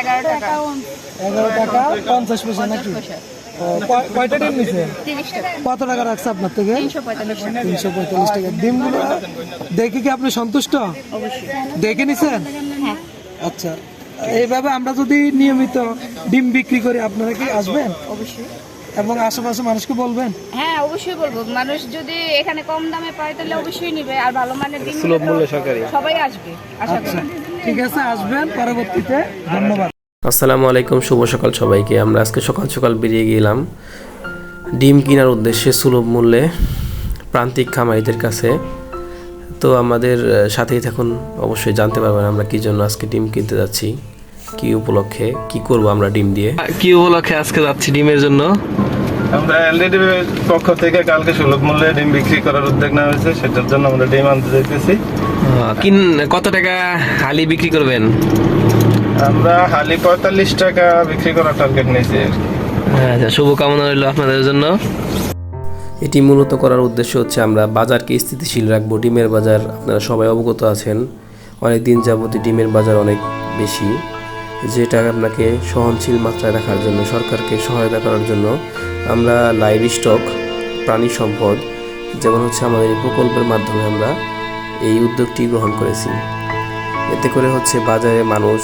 এগারো টাকা। এগারো টাকা পঞ্চাশ পয়সা নাকি? কয়টা ডিম নিছে? কত টাকা রাখছে আপনার থেকে? তিনশো পঁয়তাল্লিশ টাকা। ডিমগুলো দেখে কি আপনি সন্তুষ্ট? দেখে নিছেন? হ্যাঁ। আচ্ছা এইভাবে আমরা যদি নিয়মিত ডিম বিক্রি করি আপনারা কি আসবেন? অবশ্যই। এবং আশেপাশে মানুষকে বলবেন? হ্যাঁ অবশ্যই বলব। মানুষ যদি এখানে কম দামে পায় তাহলে অবশ্যই নিবে। আর ভালো মানের সুলভ মূল্যে সরকারি। সবাই আসবে। আশা আচ্ছা। করি ঠিক আছে আসবেন পরবর্তীতে ধন্যবাদ। আসসালামু আলাইকুম শুভ সকাল সবাইকে। আমরা আজকে সকাল সকাল বেরিয়ে গেলাম ডিম কেনার উদ্দেশ্যে সুলভ মূল্যে প্রান্তিক খামারিদের কাছে। তো আমাদের সাথেই থাকুন অবশ্যই জানতে পারবেন আমরা কি জন্য আজকে ডিম কিনতে যাচ্ছি কি উপলক্ষে কি করব আমরা ডিম দিয়ে। কি উপলক্ষে আজকে যাচ্ছি ডিমের জন্য? আমরা এলডিডি পক্ষ থেকে কালকে সুলভ মূল্যে ডিম বিক্রি করার উদ্যোগ নেওয়া হয়েছে সেটার জন্য আমরা ডিম আনতে যাইতেছি। কিন কত টাকা হালি বিক্রি করবেন? আমরা হালি পঁয়তাল্লিশ টাকা বিক্রি করার টার্গেট নিয়েছি আচ্ছা শুভকামনা রইল আপনাদের জন্য। এটি মূলত করার উদ্দেশ্য হচ্ছে আমরা বাজারকে স্থিতিশীল রাখব। ডিমের বাজার আপনারা সবাই অবগত আছেন। অনেক দিন যাবতীয় ডিমের বাজার অনেক বেশি। যেটা আপনাকে সহনশীল মাত্রায় রাখার জন্য সরকারকে সহায়তা করার জন্য আমরা লাইভ স্টক প্রাণী সম্পদ যেমন হচ্ছে আমাদের এই প্রকল্পের মাধ্যমে আমরা এই উদ্যোগটি গ্রহণ করেছি। এতে করে হচ্ছে বাজারে মানুষ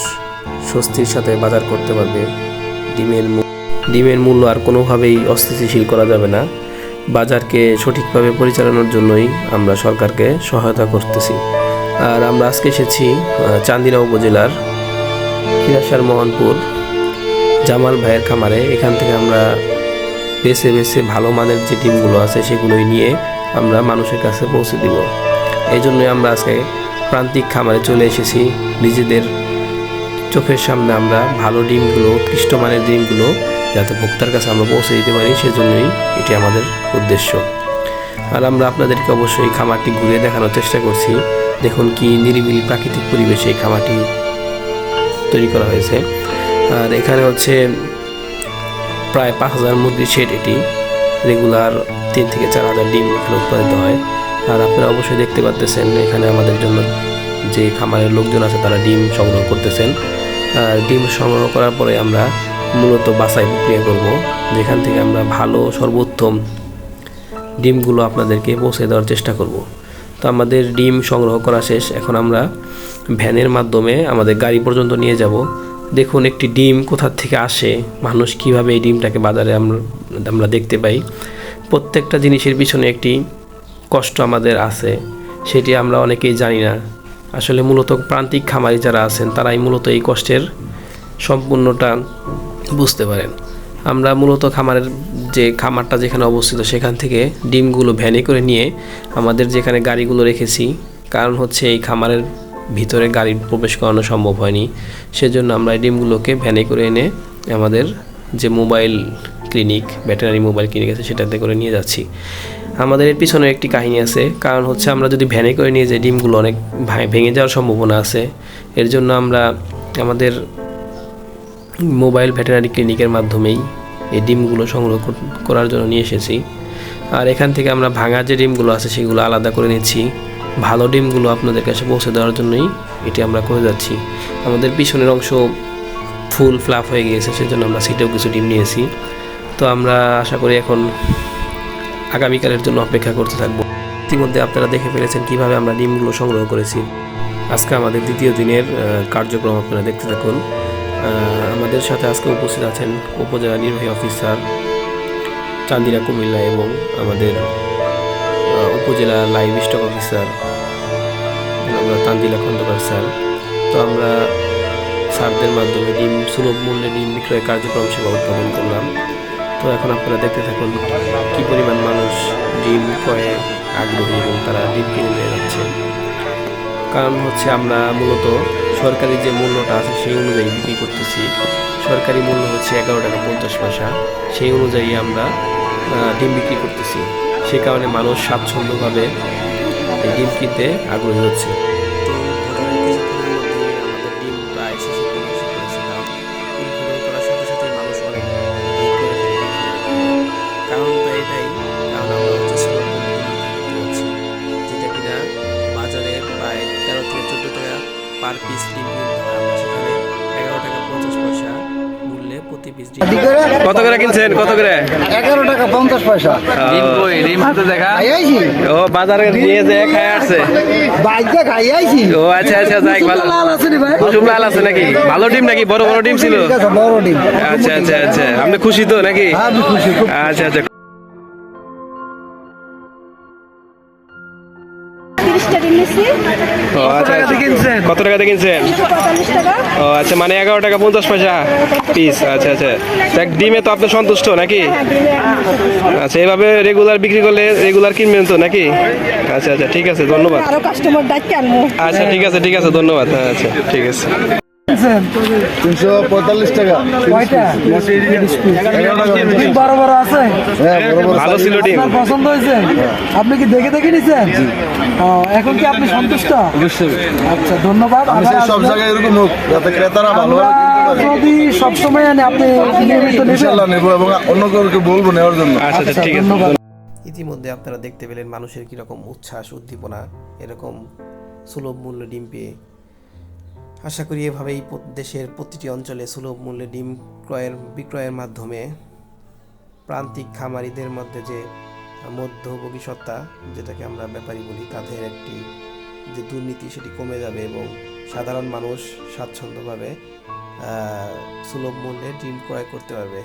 স্বস্তির সাথে বাজার করতে পারবে। ডিমের ডিমের মূল্য আর কোনোভাবেই অস্থিতিশীল করা যাবে না। বাজারকে সঠিকভাবে পরিচালনার জন্যই আমরা সরকারকে সহায়তা করতেছি। আর আমরা আজকে এসেছি চান্দিনা উপজেলার খিরাসার মোহনপুর জামাল ভাইয়ের খামারে। এখান থেকে আমরা বেছে বেছে ভালো মানের যে ডিমগুলো আছে, সেগুলোই নিয়ে আমরা মানুষের কাছে পৌঁছে দিব। এই জন্যই আমরা আজকে প্রান্তিক খামারে চলে এসেছি। নিজেদের চোখের সামনে আমরা ভালো ডিমগুলো উৎকৃষ্ট মানের ডিমগুলো যাতে ভোক্তার কাছে আমরা পৌঁছে দিতে পারি, সেজন্যই এটি আমাদের উদ্দেশ্য। আর আমরা আপনাদেরকে অবশ্যই খামারটি ঘুরে দেখানোর চেষ্টা করছি। দেখুন কি নিরিবিলি প্রাকৃতিক পরিবেশে এই খামারটি তৈরি করা হয়েছে। আর এখানে হচ্ছে প্রায় পাঁচ হাজার মুরগির শেড এটি। রেগুলার তিন থেকে চার হাজার ডিম এখানে উৎপাদিত হয়। আর আপনারা অবশ্যই দেখতে পাচ্তেছেন এখানে আমাদের জন্য যে খামারের লোকজন আছে, তারা ডিম সংগ্রহ করতেছেন। আর ডিম সংগ্রহ করার পরে আমরা মূলত বাছাই প্রক্রিয়া করব, যেখান থেকে আমরা ভালো সর্বোত্তম ডিমগুলো আপনাদেরকে পৌঁছে দেওয়ার চেষ্টা করব। তো আমাদের ডিম সংগ্রহ করা শেষ। এখন আমরা ভ্যানের মাধ্যমে আমাদের গাড়ি পর্যন্ত নিয়ে যাব। দেখুন, একটি ডিম কোথা থেকে আসে, মানুষ কীভাবে এই ডিমটাকে বাজারে আমরা আমরা দেখতে পাই। প্রত্যেকটা জিনিসের পিছনে একটি কষ্ট আমাদের আছে, সেটি আমরা অনেকেই জানি না। আসলে মূলত প্রান্তিক খামারি যারা আছেন, তারাই মূলত এই কষ্টের সম্পূর্ণটা বুঝতে পারেন। আমরা মূলত খামারের যে খামারটা যেখানে অবস্থিত, সেখান থেকে ডিমগুলো ভ্যানে করে নিয়ে আমাদের যেখানে গাড়িগুলো রেখেছি, কারণ হচ্ছে এই খামারের ভিতরে গাড়ি প্রবেশ করানো সম্ভব হয়নি। সেজন্য আমরা এই ডিমগুলোকে ভ্যানে করে এনে আমাদের যে mobile clinic veterinary mobile clinic আছে, সেটাতে করে নিয়ে যাচ্ছি। আমাদের এর পিছনে একটি কাহিনী আছে। কারণ হচ্ছে আমরা যদি ভ্যানে করে নিয়ে যাই, ডিমগুলো অনেক ভাঙে- যাওয়ার সম্ভাবনা আছে। এর জন্য আমরা আমাদের মোবাইল ভেটেনারি ক্লিনিকের মাধ্যমেই এই ডিমগুলো সংগ্রহ করার জন্য নিয়ে এসেছি। আর এখান থেকে আমরা ভাঙা যে ডিমগুলো আছে, সেগুলো আলাদা করে নিচ্ছি। ভালো ডিমগুলো আপনাদের কাছে পৌঁছে দেওয়ার জন্যই এটি আমরা করে যাচ্ছি। আমাদের পিছনের অংশ ফুল ফ্লাপ হয়ে গিয়েছে, সেজন্য আমরা সিটেও কিছু ডিম নিয়েছি। তো আমরা আশা করি এখন আগামীকালের জন্য অপেক্ষা করতে থাকব। ইতিমধ্যে আপনারা দেখে ফেলেছেন কীভাবে আমরা ডিমগুলো সংগ্রহ করেছি। আজকে আমাদের দ্বিতীয় দিনের কার্যক্রম আপনারা দেখতে থাকুন। আমাদের সাথে আজকে উপস্থিত আছেন উপজেলা নির্বাহী অফিসার চান্দিরা কুমিল্লা এবং আমাদের উপজেলা লাইভ স্টক অফিসার আমরা তান্দিলা খন্দকার স্যার। তো আমরা স্যারদের মাধ্যমে ডিম, সুলভ মূল্যে ডিম বিক্রয় কার্যক্রম সেবা উদ্বোধন করলাম। তো এখন আপনারা দেখতে থাকুন কী পরিমাণ মানুষ ডিম ক্রয়ে আগ্রহী এবং তারা ডিম কিনে নিয়ে যাচ্ছে। কারণ হচ্ছে আমরা মূলত সরকারি যে মূল্যটা আছে সেই অনুযায়ী বিক্রি করতেছি। সরকারি মূল্য হচ্ছে এগারো টাকা পঞ্চাশ পয়সা। সেই অনুযায়ী আমরা ডিম বিক্রি করতেছি। সে কারণে মানুষ স্বাচ্ছন্দ্যভাবে ডিম কিনতে আগ্রহী হচ্ছে। পার পিস ডিম আমরা সেখানে এগারো টাকা পঞ্চাশ পয়সা পিস কত করে? কিনছেন? কত করে? এগারো টাকা পঞ্চাশ পয়সা। ও, ও বাজারে নিয়ে যে আসছে। বাইকে খাই আইছি। ও আচ্ছা আচ্ছা যাই ভালো। লাল আছে নি ভাই। কুসুম লাল আছে নাকি? ভালো ডিম নাকি? বড় বড় ডিম ছিল? বড় ডিম। আচ্ছা আচ্ছা আচ্ছা। আপনি খুশি তো নাকি? হ্যাঁ, খুশি আচ্ছা আচ্ছা। ও আচ্ছা কিনছেন? কত টাকাতে কিনছেন? দুশো পঁয়তাল্লিশ টাকা। ও আচ্ছা মানে এগারো টাকা পঞ্চাশ পয়সা পিস আচ্ছা আচ্ছা। দেখ ডিমে তো আপনি সন্তুষ্ট নাকি? হ্যাঁ আচ্ছা এভাবে রেগুলার বিক্রি করলে রেগুলার কিনবেন তো নাকি? আচ্ছা আচ্ছা ঠিক আছে ধন্যবাদ। আচ্ছা ঠিক আছে ঠিক আছে ধন্যবাদ। হ্যাঁ, আচ্ছা ঠিক আছে। কিনছেন? তিনশো পঁয়তাল্লিশ টাকা। বড় বড় আছে? হ্যাঁ বড় বড় ভালো ছিল পছন্দ হয়েছে? আপনি কি দেখে দেখে নিছেন? এখন কি আপনি সন্তুষ্ট? আচ্ছা ধন্যবাদ। সব। জায়গায় এরকম হোক যাতে ক্রেতারা পারে। যদি সবসময় আনি আপনি নিয়মিত নেব এবং অন্য কাউকে বলব নেওয়ার জন্য। আচ্ছা আচ্ছা আচ্ছা, ঠিক আছে। ধন্যবাদ। ইতিমধ্যে আপনারা দেখতে পেলেন মানুষের কীরকম উচ্ছ্বাস উদ্দীপনা এরকম সুলভ মূল্য ডিম পেয়ে আশা করি এভাবেই দেশের প্রতিটি অঞ্চলে সুলভ মূল্যে ডিম ক্রয়ের বিক্রয়ের মাধ্যমে প্রান্তিক খামারিদের মধ্যে যে মধ্যভোগী সত্তা, যেটাকে আমরা ব্যাপারী বলি, তাদের একটি যে দুর্নীতি, সেটি কমে যাবে এবং সাধারণ মানুষ স্বাচ্ছন্দ্যভাবে সুলভ মূল্যে ডিম ক্রয় করতে পারবে।